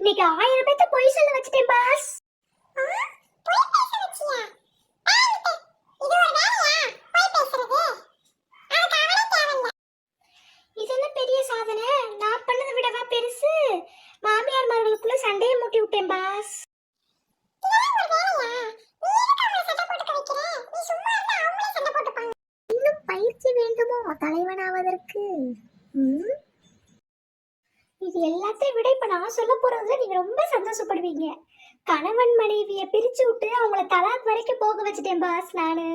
இன்னைக்கு ஆயிரம் பேத்த பொய் சொல்ல வச்சுட்டேன் பாஸ் இதெல்லாம் பெரிய சாதனை? நான் பண்ணதை விடவா பெருசு? மாமியார் மகளுக்குள்ள சண்டையை மூட்டி விட்டேன் பாஸ் இன்னும் பயிற்சி வேண்டுமோ தலைவனாவதற்கு? ம்? இது எல்லாத்தையும் விட இப்ப நான் சொல்ல போறதுல நீங்க ரொம்ப சந்தோஷப்படுவீங்க. கணவன் மனைவிய பிரிச்சு விட்டு அவங்கள தலாக் வரைக்கும் போக வச்சுட்டேன் பாஸ் நானு.